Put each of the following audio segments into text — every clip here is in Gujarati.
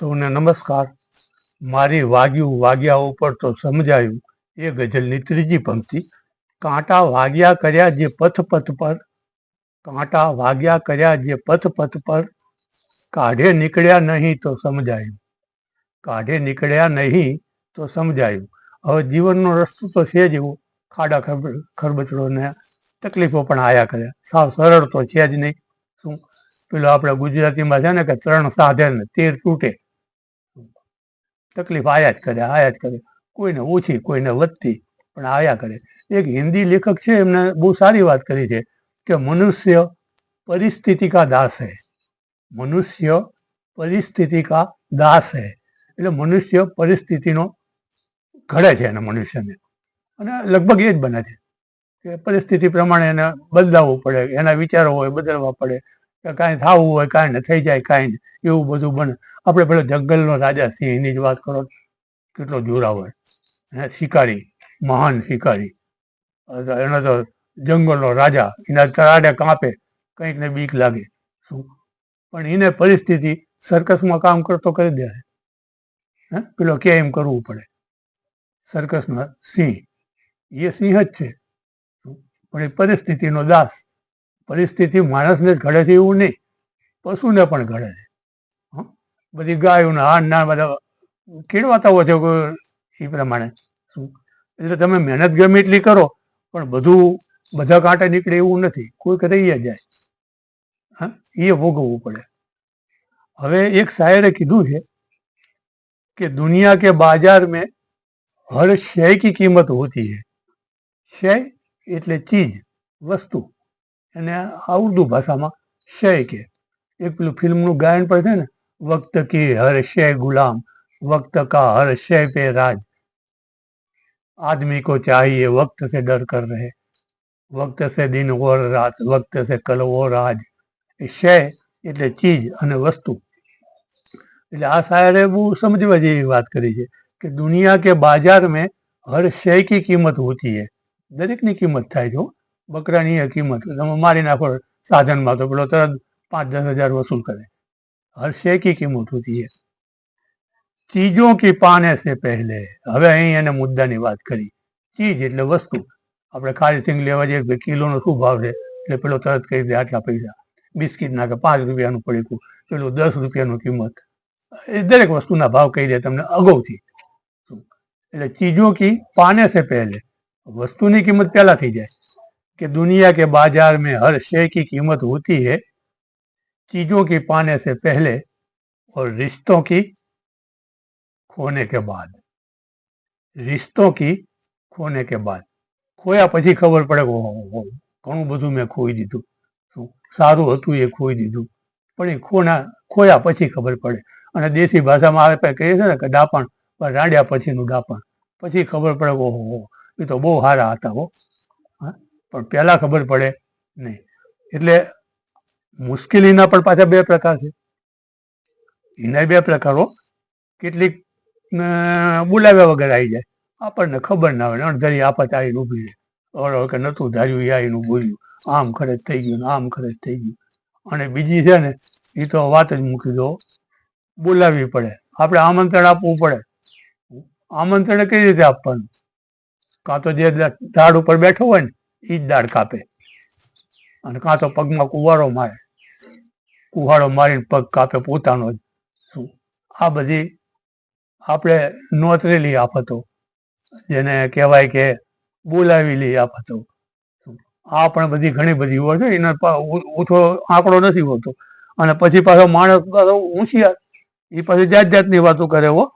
સૌને નમસ્કાર. મારી વાગ્યું વાગ્યા ઉપર તો સમજાયું, એ ગઝલની ત્રીજી પંક્તિ. કાંટા વાગ્યા કર્યા જે પથ પથ પર, કાંટા વાગ્યા કર્યા જે પથ પથ પર, કાઢે નીકળ્યા નહીં તો સમજાયું. કાઢે નીકળ્યા નહીં તો સમજાયું. હવે જીવનનો રસ્તો તો છે જ એવો, ખાડા ખરબ ખરબચડો ને તકલીફો પણ આયા કરે સાવ સરળ તો છે જ નહીં. શું? પેલો આપણે ગુજરાતીમાં છે ને કે ત્રણ સાધન, તેર તૂટે. તકલીફ આયા જ કરે, આયા જ કરે. કોઈને ઓછી કોઈને વધતી, પણ આયા કરે. એક હિન્દી લેખક છે એમને બહુ સારી વાત કરી છે કે મનુષ્ય પરિસ્થિતિ કા દાસ. હે મનુષ્ય પરિસ્થિતિ કા દાસ. હૈ એટલે મનુષ્ય પરિસ્થિતિનો ઘડે છે એને મનુષ્યને. અને લગભગ એ જ બને છે કે પરિસ્થિતિ પ્રમાણે એને બદલાવવું પડે, એના વિચારો હોય, બદલવા પડે. કે કાંઈ થવું હોય, કાંઈ ન થઈ જાય, કાંઈ એવું બધું બને. આપણે પેલો જંગલનો રાજા સિંહ એની જ વાત કરો કેટલો જોરાવર હે, શિકારી, મહાન શિકારી. એનો તો જંગલનો રાજા, એના તરાડે કાંપે, કંઈક ને બીક લાગે. શું? પણ એને પરિસ્થિતિ સર્કસમાં કામ કરતો કરી દે. હે, પેલો કે એમ કરવું પડે. સર્કસનો સિંહ. એ સિંહ જ છે. પણ એ પરિસ્થિતિનો દાસ. પરિસ્થિતિ માણસને જ ઘડે છે એવું નહીં. પશુને પણ ઘડે છે? બધી ગાયોને હાન ના બધા કેળવાતા હોય છે એ પ્રમાણે? શું? એટલે તમે મહેનત ગમે એટલી કરો, પણ બધું બધા કાંટા નીકળે એવું નથી. કોઈક રહી જાય. હા? એ ભોગવવું પડે. હવે એક શાયરે કીધું છે કે દુનિયા કે બાજાર મેં હર શય કી કિંમત હોતી હૈ. શય એટલે ચીજ, વસ્તુ. એને આ ઉર્દુ ભાષામાં શય કે એક પેલું ફિલ્મનું ગાયન પણ છે ને વક્ત કી હર શય ગુલામ વક્ત કા હર શય પે રાજ आदमी को चाहिए वक्त से डर कर रहे वक्त से दिन और रात वक्त से कल और आज એ શય એટલે ચીજ અને વસ્તુ એટલે આ શાયરે બહુ સમજવા જેવી વાત કરી છે કે દુનિયા કે બાજાર મેં હર શય કી કિંમત હોતી है દરેકની કિંમત થાય છે હો. બકરાની કિંમત. તમે મારી નાખો સાધનમાં તો પેલો તરત પાંચ દસ હજાર વસૂલ કરે. હર કી કિંમત હોતી ચીજો કી પાને સે પહેલે. હવે અહીં એને મુદ્દાની વાત કરી. ચીજ એટલે વસ્તુ. આપણે ખારી સિંગ લેવા જઈએ કે કિલોનો શું ભાવ છે? એટલે પેલો તરત કહી દે આટલા પૈસા. બિસ્કિટ ના કે પાંચ રૂપિયાનું પડીકું પેલું દસ રૂપિયાનું કિંમત. એ દરેક વસ્તુના ભાવ કહી દે તમને અગાઉથી. એટલે ચીજો કી પાને સે પહેલે. વસ્તુની કિંમત પહેલા થઈ જાય. कि दुनिया के बाजार में हर शय की कीमत होती है चीजों की पाने से पहले और रिश्तों की खोने के बाद रिश्तों की खोने के बाद ખોયા પછી ખબર પડે કે ઓહો, ઓહો, ઘણું બધું મેં ખોઈ દીધું શું સારું હતું એ ખોઈ દીધું પણ એ ખોના ખોયા પછી ખબર પડે અને દેશી ભાષામાં આવે કહીએ છે ને કે ડાપણ પણ રાડ્યા પછીનું ડાપણ પછી ખબર પડે કે ઓહો હો એ તો બહુ સારા હતા હો હા પણ પહેલા ખબર પડે નહીં. એટલે મુશ્કેલીના પણ પાછા બે પ્રકાર છે. એના બે પ્રકારો કેટલીક બોલાવ્યા વગર આવી જાય. આપણને ખબર ના હોય અણધારી આફત આવીને ઊભી રહે. ઓલો કે નહોતું ધાર્યું, એ આવીને બોલ્યું આમ ખરેજ થઈ ગયું આમ ખરેજ થઈ ગયું. અને બીજી છે ને, એ તો વાત જ મૂકી દો, બોલાવવી પડે. આપણે આમંત્રણ આપવું પડે. આમંત્રણ કઈ રીતે આપવાનું? કાં તો જે દા- ઉપર બેઠો હોય ને એ જ દાડ કાપે. અને કાં તો પગમાં કુવારો મારે. કુહાડો મારીને પગ કાપે પોતાનો જ. આ બધી આપણે નોતરેલી આફતો. જેને કહેવાય કે બોલાવેલી આફતો. આ પણ બધી ઘણી બધી હોય છે. એનો ઓછો આંકડો નથી હોતો. અને પછી પાછો માણસ પાછો હોશિયાર. એ પાછી જાત જાતની વાતો કરે હો.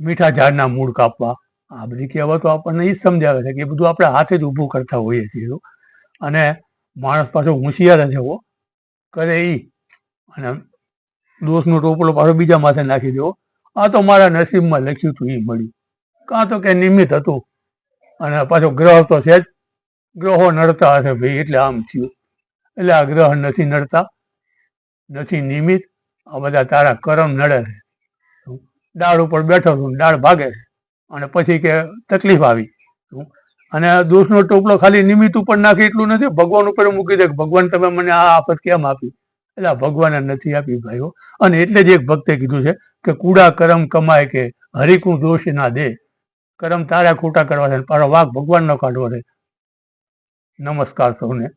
મીઠા ઝાડના મૂળ કાપવા. આ બધી કહેવતો આપણને એ જ સમજાવે છે કે એ બધું આપણે હાથે જ ઊભું કરતા હોઈએ છીએ અને માણસ પાછો હોશિયાર છે એવો કરે એ અને દોષનો ટોપલો પાછો બીજા માથે નાખી દેવો. આ તો મારા નસીબમાં લખ્યું હતું એ મળ્યું. કાં તો કે નિમિત્ત હતું. અને પાછો ગ્રહ તો છે જ. ગ્રહો નડતા હશે ભાઈ, એટલે આમ થયું. એટલે આ ગ્રહ નથી નડતા, નથી નિમિત્ત. આ બધા તારા કરમ નડે છે. ડાળ ઉપર બેઠો છું ડાળ ભાગે છે. અને પછી કે તકલીફ આવી? અને દોષનો ટોપલો ખાલી નિમિત્ત ઉપર નાખે એટલું નથી, ભગવાન ઉપર મૂકી દે ભગવાન, તમે મને આ આફત કેમ આપી? એટલે ભગવાને નથી આપી, ભાઈઓ. અને એટલે જ એક ભક્તે કીધું છે કે, કુડા કરમ કમાય કે હરિકું દોષ ના દે. કરમ તારા ખોટા કરવા છે પારો વાઘ ભગવાનનો કાઢવો છે. નમસ્કાર સૌને.